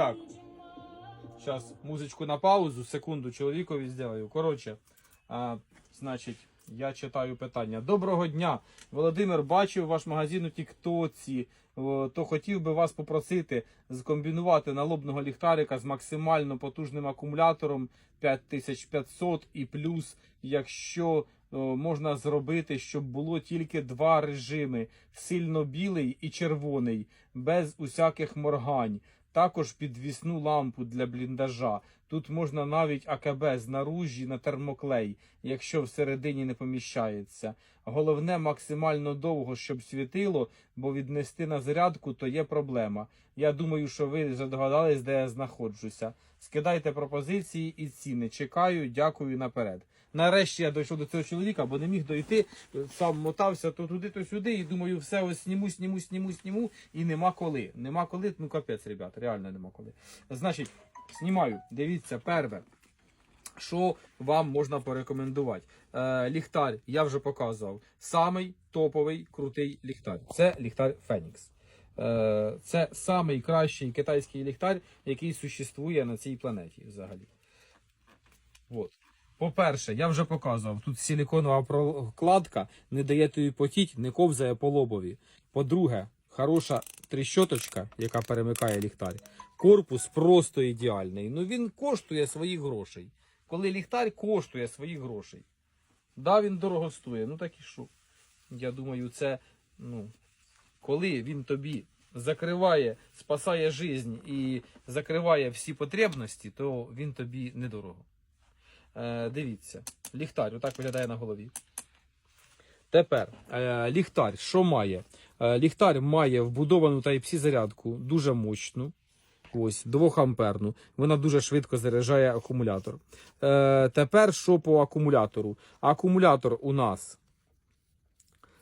Так. Зараз музичку на паузу, секунду чоловікові зроблю. Коротше, а, значить, я читаю питання. Доброго дня. Володимир, бачив ваш магазин у Тіктоці. То хотів би вас попросити скомбінувати налобного ліхтарика з максимально потужним акумулятором 5500 і плюс, якщо можна зробити, щоб було тільки два режими: сильно білий і червоний, без усяких моргань. Також підвісну лампу для бліндажа. Тут можна навіть АКБ з наружі на термоклей, якщо всередині не поміщається. Головне максимально довго, щоб світило, бо віднести на зарядку то є проблема. Я думаю, що ви здогадались, де я знаходжуся. Скидайте пропозиції і ціни. Чекаю, дякую наперед. Нарешті я дійшов до цього чоловіка, бо не міг дойти. Сам мотався то туди, то сюди, і думаю, все ось сніму, сніму, сніму, сніму, і нема коли. Нема коли, ну капець, ребят, реально нема коли. Значить, знімаю. Дивіться, перше. Що вам можна порекомендувати? Е, ліхтар я вже показував. Самий топовий крутий ліхтар. Це ліхтар Фенікс. Е, це самий кращий китайський ліхтар, який существує на цій планеті взагалі. От. По-перше, я вже показував, тут силіконова прокладка не дає тобі потіть, не ковзає по лобові. По-друге, хороша тріщоточка, яка перемикає ліхтар. Корпус просто ідеальний. Ну він коштує своїх грошей. Коли ліхтар коштує своїх грошей. Да, він дорого стоїть, ну так і що. Я думаю, це, ну, коли він тобі закриває, спасає життя і закриває всі потребності, то він тобі недорого. Е, дивіться, ліхтар, отак виглядає на голові. Тепер е, ліхтар, що має? Е, ліхтар має вбудовану Type-C зарядку, дуже мощну. Ось, 2 амперну. Вона дуже швидко заряджає акумулятор. Е, тепер що по акумулятору? Акумулятор у нас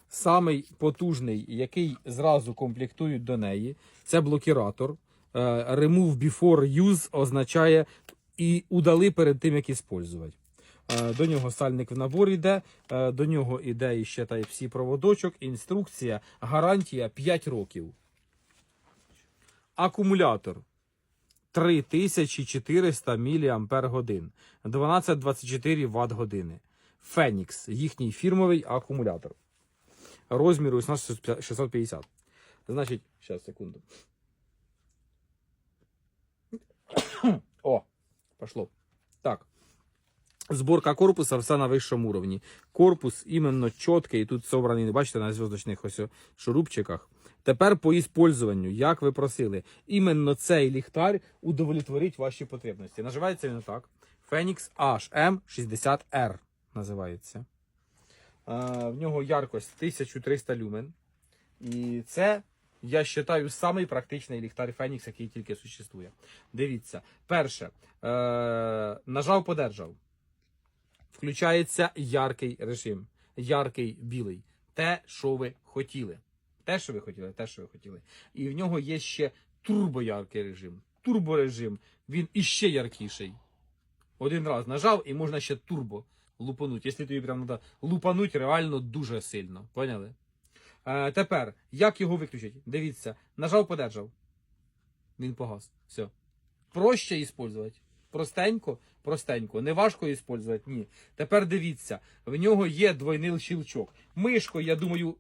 самий потужний, який зразу комплектують до неї. Це блокіратор. Е, Remove before use означає і удали перед тим, як іспользувати. Е, До нього сальник в набор йде, е, до нього йде ще Type-C проводочок, інструкція, гарантія 5 років. Акумулятор 3400 мАч, 12-24 Вт години. Фенікс, їхній фірмовий акумулятор. Розміру 650. Значить, зараз, секунду. О, пошло. Так. Зборка корпуса все на вищому уровні. Корпус іменно чіткий, тут собраний, бачите, на зв'язочних ось шурупчиках. Тепер по іспользуванню, як ви просили, іменно цей ліхтар удовлетворить ваші потребності. Називається він так. Phoenix HM60R називається. В нього яркость 1300 люмен. І це, я вважаю, самий практичний ліхтар Phoenix, який тільки существує. Дивіться, перше, е, нажав, подержав. Включається яркий режим. Яркий білий. Те, що ви хотіли. Те, що ви хотіли, те, що ви хотіли. І в нього є ще турбояркий режим. Турборежим. Він іще яркіший. Один раз нажав і можна ще турбо лупануть. Якщо тобі прям треба лупануть реально дуже сильно. Поняли? Е, тепер, як його виключити? Дивіться, нажав, подержав. Він погас. Все. Проще використовувати. Простенько, простенько. Не важко використовувати? Ні. Тепер дивіться, в нього є двойний щелчок. Мишкою, я думаю,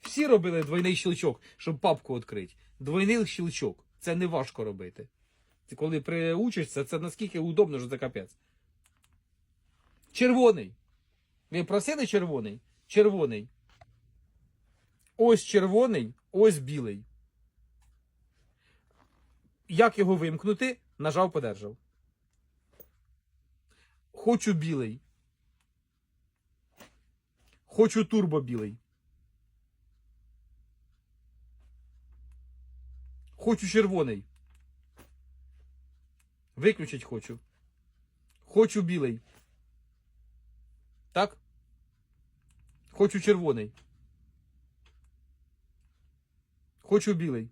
всі робили двойний щелчок, щоб папку відкрити. Двойний щелчок. Це не важко робити. Коли приучишся, це наскільки удобно, що це капець. Червоний. Ви просили червоний? Червоний. Ось червоний, ось білий. Як його вимкнути? Нажав, подержав. Хочу білий. Хочу турбо білий. Хочу червоний. Виключить хочу. Хочу білий. Так? Хочу червоний. Хочу білий.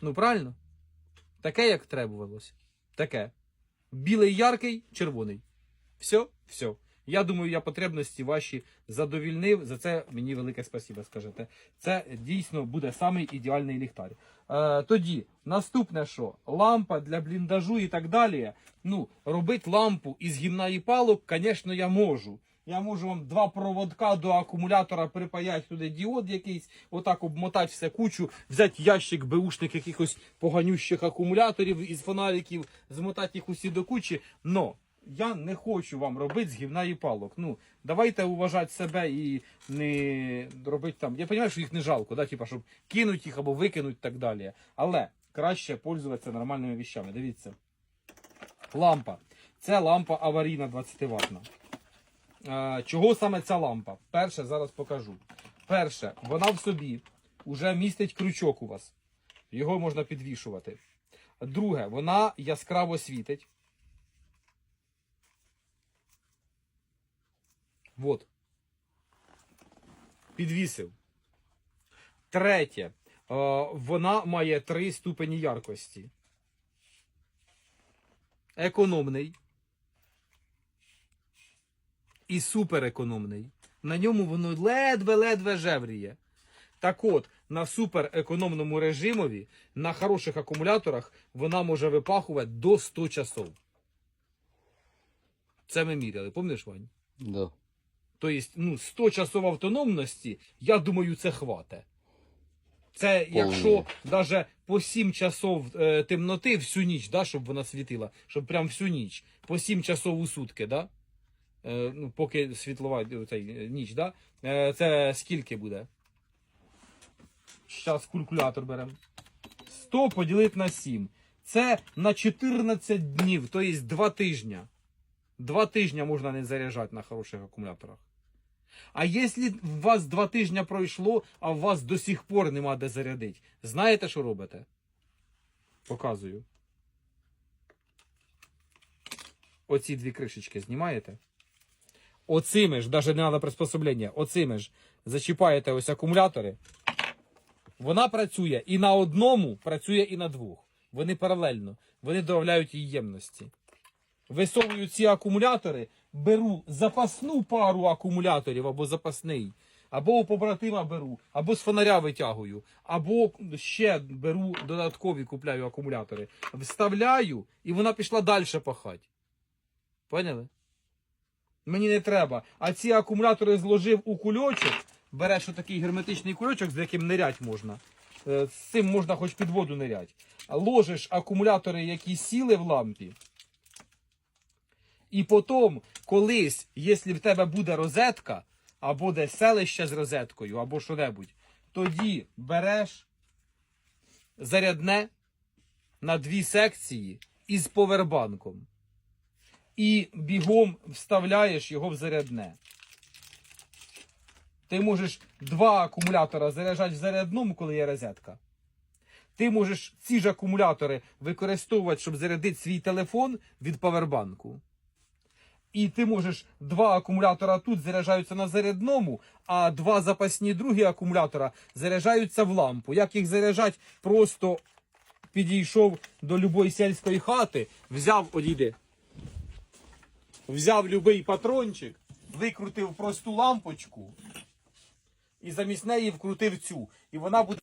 Ну, правильно? Таке, як требувалося. Таке. Білий яркий, червоний. Все, все. Я думаю, я потребності ваші задовільнив. За це мені велике спасибо скажете. Це дійсно буде самий ідеальний ліхтар. Е, тоді, наступне що? Лампа для бліндажу і так далі. Ну, робити лампу із гімна палок, звісно, я можу. Я можу вам два проводка до акумулятора припаяти туди діод якийсь, отак обмотати все кучу, взяти ящик беушних якихось поганющих акумуляторів із фонариків, змотати їх усі до кучі. Но я не хочу вам робити з гівна і палок. Ну, давайте уважати себе і не робити там. Я розумію, що їх не жалко, да? типа, щоб кинуть їх або викинуть і так далі. Але краще пользуватися нормальними віщами. Дивіться. Лампа. Це лампа аварійна 20 ватна. Е, Чого саме ця лампа? Перше, зараз покажу. Перше, вона в собі вже містить крючок у вас. Його можна підвішувати. Друге, вона яскраво світить. Вот. Підвісив. Третє. е, Вона має три ступені яркості. Економний. І суперекономний. На ньому воно ледве-ледве жевріє. Так от, на суперекономному режимові, на хороших акумуляторах, вона може випахувати до 100 часов. Це ми міряли, пам'ятаєш, Вань? Да. Тобто, ну, 100 часов автономності, я думаю, це хвате. Це якщо навіть по 7 часов е, темноти всю ніч, да, щоб вона світила, щоб прям всю ніч, по 7 часов у сутки, да? е, ну, поки світлова е, цей, е, ніч, да? е, це скільки буде? Зараз калькулятор беремо. 100 поділити на 7. Це на 14 днів, тобто 2 тижні. Два тижні можна не заряджати на хороших акумуляторах. А якщо у вас два тижні пройшло, а у вас до сих пор нема де зарядити, знаєте, що робите? Показую. Оці дві кришечки знімаєте. Оцими ж, навіть не треба приспособлення, оцими ж зачіпаєте ось акумулятори. Вона працює і на одному, працює і на двох. Вони паралельно. Вони додають її ємності висовую ці акумулятори, беру запасну пару акумуляторів або запасний, або у побратима беру, або з фонаря витягую, або ще беру додаткові купляю акумулятори. Вставляю, і вона пішла далі пахати. Поняли? Мені не треба. А ці акумулятори зложив у кульочок, береш отакий герметичний кульочок, з яким нирять можна. Е, З цим можна хоч під воду нирять. Ложиш акумулятори, які сіли в лампі. І потім, колись, якщо в тебе буде розетка, або десь селище з розеткою, або що-небудь, тоді береш зарядне на дві секції із повербанком. І бігом вставляєш його в зарядне. Ти можеш два акумулятора заряджати в зарядному, коли є розетка. Ти можеш ці ж акумулятори використовувати, щоб зарядити свій телефон від павербанку. І ти можеш два акумулятора тут заряджаються на зарядному, а два запасні другі акумулятора заряджаються в лампу. Як їх заряджати? Просто підійшов до любої сільської хати, взяв, одійди, взяв любий патрончик, викрутив просту лампочку і замість неї вкрутив цю. І вона буде.